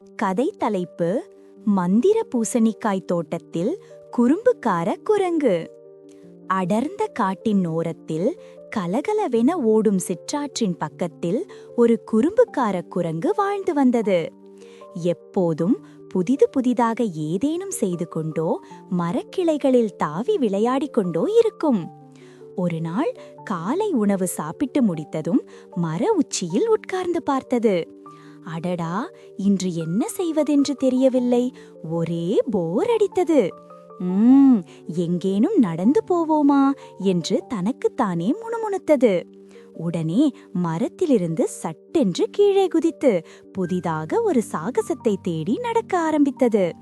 கதை தலைப்பு மந்திர பூசணிக்காய் தோட்டத்தில் குறும்புக்கார குரங்கு. அடர்ந்த காட்டின் ஓரத்தில் கலகலவென ஓடும் சிற்றாற்றின் பக்கத்தில் ஒரு குறும்புக்கார குரங்கு வாழ்ந்து வந்தது. எப்போதும் புதிது புதிதாக ஏதேனும் செய்து கொண்டோ மரக்கிளைகளில் தாவி விளையாடிக் கொண்டோ இருக்கும். ஒரு நாள் காலை உணவு சாப்பிட்டு முடித்ததும் மர உச்சியில் உட்கார்ந்து பார்த்தது. அடடா இன்று என்ன செய்வதென்று தெரியவில்லை. ஒரே போர் அடித்தது. உம் எங்கேனும் நடந்து போவோமா என்று தனக்குத்தானே முணுமுணுத்தது. உடனே மரத்திலிருந்து சட்டென்று கீழே குதித்து புதிதாக ஒரு சாகசத்தை தேடி நடக்க ஆரம்பித்தது.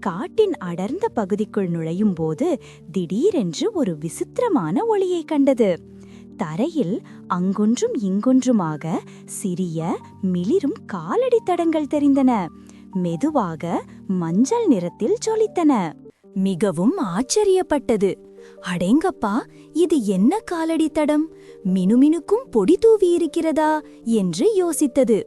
காட்டின் அடர்ந்த பகுதிக்குள் நுழையும் போது திடீரென்று ஒரு விசித்திரமான ஒளியை கண்டது. தரையில் அங்கொன்றும் இங்கொன்றுமாக சிறிய மிளிரும் காலடி தடங்கள் தெரிந்தன. மெதுவாக மஞ்சள் நிறத்தில் ஜொலித்தன. மிகவும் ஆச்சரியப்பட்டது. அடேங்கப்பா இது என்ன காலடி தடம்? மினுமினுக்கும் பொடி தூவி இருக்கிறதா? என்று யோசித்தது.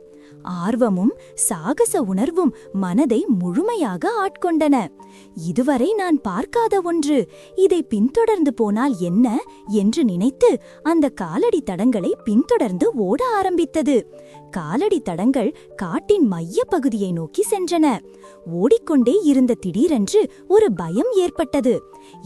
ஆர்வமும் சாகச உணர்வும் மனதை முழுமையாக ஆட்கொண்டன. இதுவரை நான் பார்க்காத ஒன்று இதை பின்தொடர்ந்து போனால் என்ன என்று நினைத்து அந்த காலடி தடங்களை பின்தொடர்ந்து ஓட ஆரம்பித்தது. காலடி தடங்கள் காட்டின் மைய பகுதியை நோக்கி சென்றன. ஓடிக்கொண்டே இருந்த திடீரென்று ஒரு பயம் ஏற்பட்டது.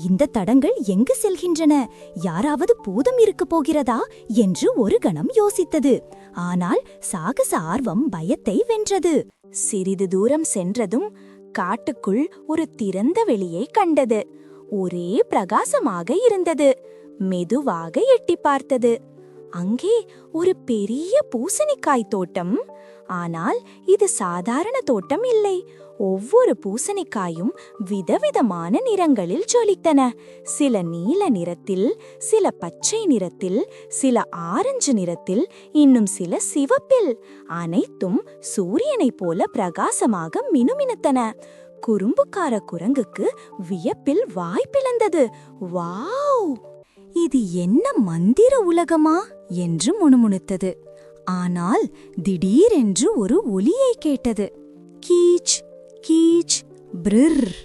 இந்த தடங்கள் எங்கு செல்கின்றன? யாராவது பூதம் இருக்கப் போகிறதா? என்று ஒரு கணம் யோசித்தது. ஆனால் சாகச ஆர்வம் பயத்தை வென்றது. சிறிது தூரம் சென்றதும் காட்டுக்குள் ஒரு திறந்த வெளியை கண்டது. ஒரே பிரகாசமாக இருந்தது. மெதுவாக எட்டி பார்த்தது. அங்கே ஒரு பெரிய பூசணிக்காய் தோட்டம். ஆனால் இது சாதாரண தோட்டம் இல்லை. ஒவ்வொரு பூசணிக்காயும் விதவிதமான நிறங்களில் ஜொலித்தன. சில நீல நிறத்தில் சில பச்சை நிறத்தில் சில ஆரஞ்சு நிறத்தில் இன்னும் சில சிவப்பில். அனைத்தும் சூரியனைப் போல பிரகாசமாக மினுமினுத்தன. குறும்புக்கார குரங்குக்கு வியப்பில் வாய்ப்பிழந்தது வாவ்! இது என்ன மந்திர உலகமா? என்று முணுமுணுத்தது. ஆனால் திடீரென்று ஒரு ஒலியை கேட்டது. கீச் கீச் பிரிர்.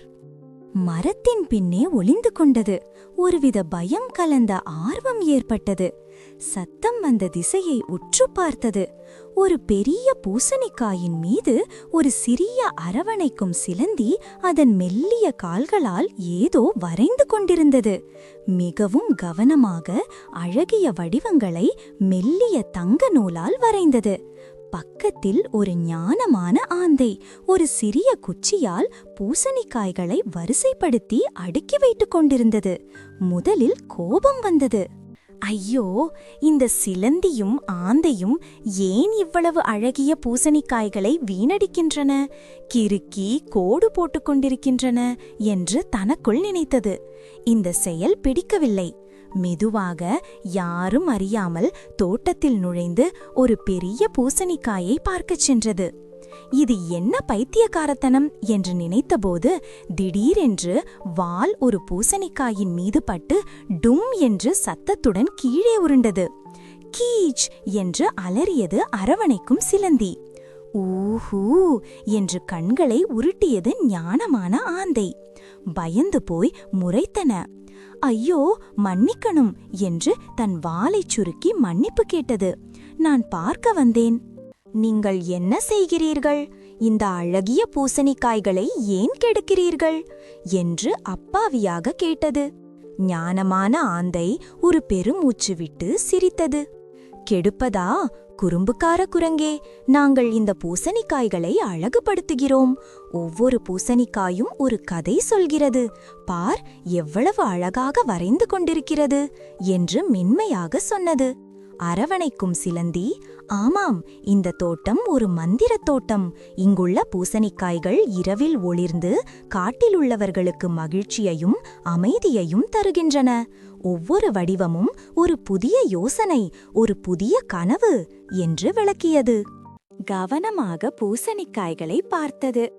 மரத்தின் பின்னே ஒளிந்து கொண்டது. ஒருவித பயம் கலந்த ஆர்வம் ஏற்பட்டது. சத்தம் வந்த திசையை உற்று பார்த்தது. ஒரு பெரிய பூசணிக்காயின் மீது ஒரு சிறிய அரவணைக்கும் சிலந்தி அதன் மெல்லிய கால்களால் ஏதோ வரைந்து கொண்டிருந்தது. மிகவும் கவனமாக அழகிய வடிவங்களை மெல்லிய தங்க நூலால் வரைந்தது. பக்கத்தில் ஒரு ஞானமான ஆந்தை ஒரு சிறிய குச்சியால் பூசணிக்காய்களை வரிசைப்படுத்தி அடுக்கி வைத்துக் கொண்டிருந்தது. முதலில் கோபம் வந்தது. ஐயோ இந்த சிலந்தியும் ஆந்தையும் ஏன் இவ்வளவு அழகிய பூசணிக்காய்களை வீணடிக்கின்றன? கிறுக்கி கோடு போட்டுக் கொண்டிருக்கின்றன என்று தனக்குள் நினைத்தது. இந்த செயல் பிடிக்கவில்லை. மெதுவாக யாரும் அறியாமல் தோட்டத்தில் நுழைந்து ஒரு பெரிய பூசணிக்காயை பார்க்கச் சென்றது. இது என்ன பைத்தியக்காரத்தனம் என்று நினைத்தபோது திடீரென்று வால் ஒரு பூசணிக்காயின் மீது பட்டு டும் என்று சத்தத்துடன் கீழே உருண்டது. கீச் என்று அலறியது அரவணைக்கும் சிலந்தி. ஊஹூ என்று கண்களை உருட்டியது ஞானமான ஆந்தை. பயந்து போய் முறைத்தன. ஐயோ மன்னிக்கணும் என்று தன் வாலைச் சுருக்கி மன்னிப்பு கேட்டது. நான் பார்க்க வந்தேன். நீங்கள் என்ன செய்கிறீர்கள்? இந்த அழகிய பூசணிக்காய்களை ஏன் கெடுக்கிறீர்கள்? என்று அப்பாவியாக கேட்டது. ஞானமான ஆந்தை ஒரு பெருமூச்சு விட்டு சிரித்தது. கெடுப்பதா? குறும்புக்கார குரங்கே நாங்கள் இந்த பூசணிக்காய்களை அழகுபடுத்துகிறோம். ஒவ்வொரு பூசணிக்காயும் ஒரு கதை சொல்கிறது. பார் எவ்வளவு அழகாக வரைந்து கொண்டிருக்கிறது என்று மென்மையாக சொன்னது. அரவணைக்கும் சிலந்தி ஆமாம் இந்த தோட்டம் ஒரு மந்திரத் தோட்டம். இங்குள்ள பூசணிக்காய்கள் இரவில் ஒளிர்ந்து காட்டில் உள்ளவர்களுக்கு மகிழ்ச்சியையும் அமைதியையும் தருகின்றன. ஒவ்வொரு வடிவமும் ஒரு புதிய யோசனை ஒரு புதிய கனவு என்று விளக்கியது. கவனமாக பூசணிக்காய்களை பார்த்தது.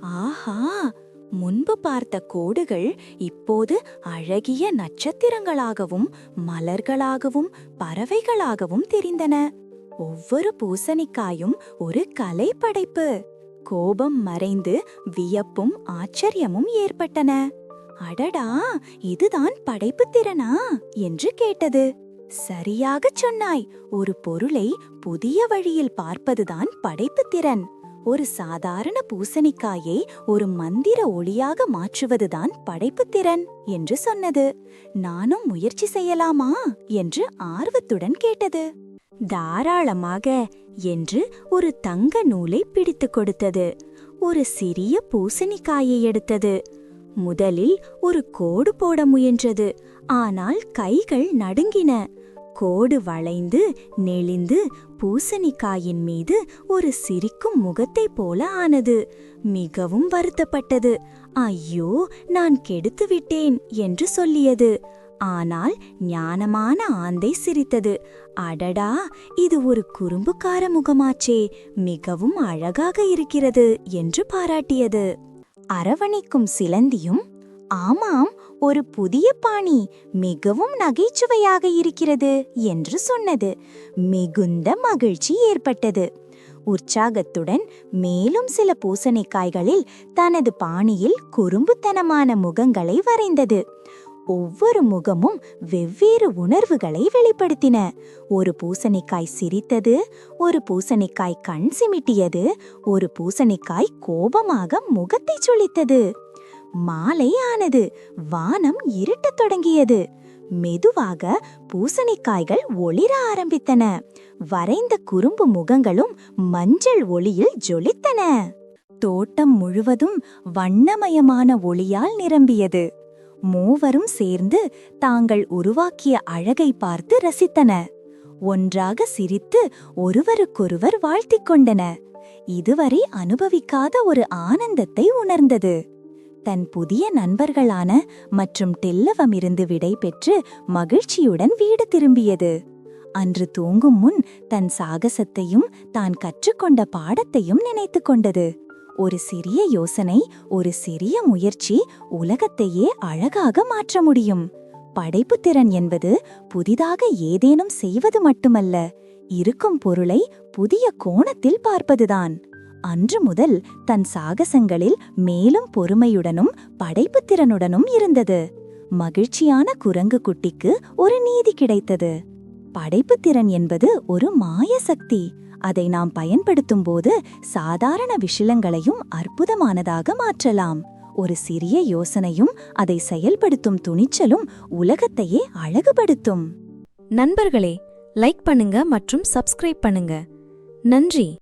ஆஹா! முன்பு பார்த்த கோடுகள் இப்போது அழகிய நட்சத்திரங்களாகவும் மலர்களாகவும் பறவைகளாகவும் தெரிந்தன. ஒவ்வொரு பூசணிக்காயும் ஒரு கலை படைப்பு கோபம் மறைந்து வியப்பும் ஆச்சரியமும் ஏற்பட்டன. அடடா இதுதான் படைப்புத் திறனா? என்று கேட்டது. சரியாகச் சொன்னாய். ஒரு பொருளை புதிய வழியில் பார்ப்பதுதான் படைப்புத் திறன். ஒரு சாதாரண பூசணிக்காயை ஒரு மந்திர ஒளியாக மாற்றுவதுதான் படைப்பு திறன் என்று சொன்னது. நானும் முயற்சி செய்யலாமா என்று ஆர்வத்துடன் கேட்டது. தாராளமாக என்று ஒரு தங்க நூலை பிடித்துக் கொடுத்தது. ஒரு சிறிய பூசணிக்காயை எடுத்தது. முதலில் ஒரு கோடு போட முயன்றது. ஆனால் கைகள் நடுங்கின. கோடு வளைந்து நெளிந்து பூசணிக்காயின் மீது ஒரு சிரிக்கும் முகத்தைப் போல ஆனது. மிகவும் வருத்தப்பட்டது. ஐயோ நான் கெடுத்து விட்டேன் என்று சொல்லியது. ஆனால் ஞானமான ஆந்தை சிரித்தது. அடடா இது ஒரு குறும்புக்கார முகமாச்சே. மிகவும் அழகாக இருக்கிறது என்று பாராட்டியது. அரவணைக்கும் சிலந்தியும் ஆமாம் ஒரு புதிய பாணி மிகவும் நகைச்சுவையாக இருக்கிறது என்று சொன்னது. மிகுந்த மகிழ்ச்சி ஏற்பட்டது. உற்சாகத்துடன் மேலும் சில பூசணிக்காய்களில் தனது பாணியில் குறும்புத்தனமான முகங்களை வரைந்தது. ஒவ்வொரு முகமும் வெவ்வேறு உணர்வுகளை வெளிப்படுத்தின. ஒரு பூசணிக்காய் சிரித்தது ஒரு பூசணிக்காய் கண் சிமிட்டியது ஒரு பூசணிக்காய் கோபமாக முகத்தை சுளித்தது மாலை ஆனது வானம் இருட்டத் தொடங்கியது. மெதுவாக பூசணிக்காய்கள் ஒளிர ஆரம்பித்தன. வரைந்த குறும்பு முகங்களும் மஞ்சள் ஒளியில் ஜொலித்தன. தோட்டம் முழுவதும் வண்ணமயமான ஒளியால் நிரம்பியது. மூவரும் சேர்ந்து தாங்கள் உருவாக்கிய அழகை பார்த்து ரசித்தன ஒன்றாக சிரித்து ஒருவருக்கொருவர் வாழ்த்திக் கொண்டன இதுவரை அனுபவிக்காத ஒரு ஆனந்தத்தை உணர்ந்தது. தன் புதிய நண்பர்களான மற்றும் டெல்லவமிருந்து விடை பெற்று மகிழ்ச்சியுடன் வீடு திரும்பியது. அன்று தூங்கும் முன் தன் சாகசத்தையும் தான் கற்றுக்கொண்ட பாடத்தையும் நினைத்துக் கொண்டது. ஒரு சிறிய யோசனை ஒரு சிறிய முயற்சி உலகத்தையே அழகாக மாற்ற முடியும். படைப்புத்திறன் என்பது புதிதாக ஏதேனும் செய்வது மட்டுமல்ல இருக்கும் பொருளை புதிய கோணத்தில் பார்ப்பதுதான். அன்று முதல் தன் சாகசங்களில் மேலும் பொறுமையுடனும் படைப்புத் திறனுடனும் இருந்தது. மகிழ்ச்சியான குரங்கு குட்டிக்கு ஒரு நீதி கிடைத்தது. படைப்புத் திறன் என்பது ஒரு மாய சக்தி. அதை நாம் பயன்படுத்தும் போது சாதாரண விஷயங்களையும் அற்புதமானதாக மாற்றலாம். ஒரு சிறிய யோசனையும் அதை செயல்படுத்தும் துணிச்சலும் உலகத்தையே அழகுபடுத்தும். நண்பர்களே லைக் பண்ணுங்க மற்றும் சப்ஸ்கிரைப் பண்ணுங்க. நன்றி!